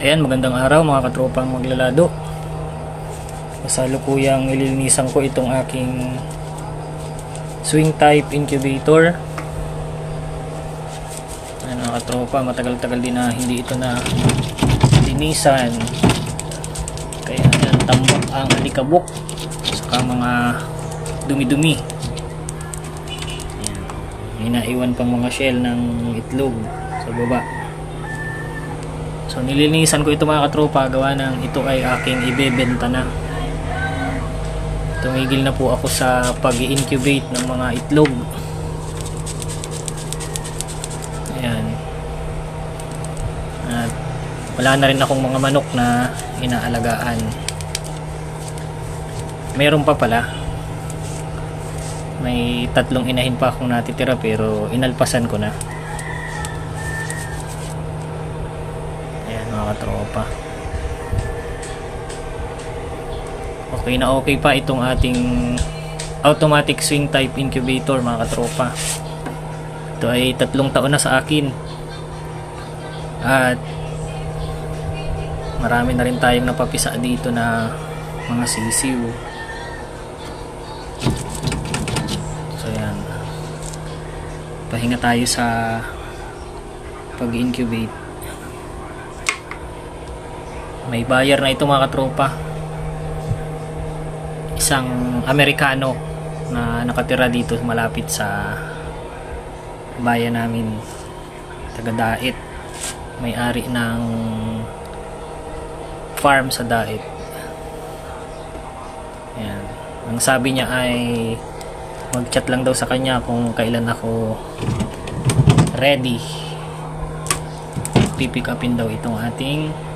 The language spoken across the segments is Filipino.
Ayan, magandang araw mga katropang maglalado. Kasalukuyang nililinisan ko itong aking swing type incubator. Ayan mga katropa, matagal-tagal din na hindi ito na linisan. Kaya yan, tambak ang alikabok saka mga dumi-dumi. Ayan. May naiwan pang mga shell ng itlog sa baba. So nilinisan ko ito mga katropa gawa ng ito ay aking ibebenta na. Tumigil na po ako sa pag-incubate ng mga itlog. Ayan. At wala na rin akong mga manok na inaalagaan. Meron pa pala. May tatlong inahin pa akong natitira pero inalpasan ko na. Ayan mga katropa. Okay na okay pa itong ating automatic swing type incubator mga katropa. Ito ay tatlong taon na sa akin. At marami na rin tayong napapisa dito na mga sisiw. So yan. Pahinga tayo sa pag-incubate. May buyer na ito mga katropa. Isang Amerikano na nakatira dito malapit sa bayan namin. Taga Daet. May-ari ng farm sa Daet. Ayan. Ang sabi niya ay mag-chat lang daw sa kanya kung kailan ako ready. Pipick upin daw itong ating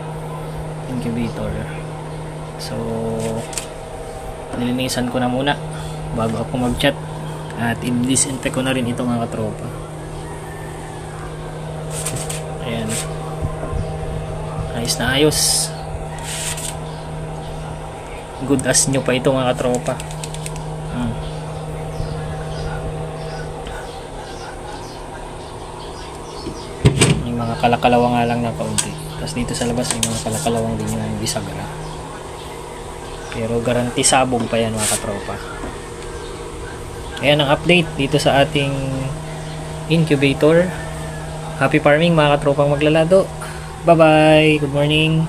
incubator. So, nilinisan ko na muna bago ako mag-chat at i-disinfect ko na rin itong mga katropa. Ayan. Ayos na ayos. Good as new pa ito mga katropa. Hmm. Mga kalakalawa nga lang na kaunti. Tapos dito sa labas may mga kalakalawang din yung bisagra. Pero garanti sabog pa yan mga katropa. Ayan ang update dito sa ating incubator. Happy farming mga katropang maglalado. Bye bye. Good morning.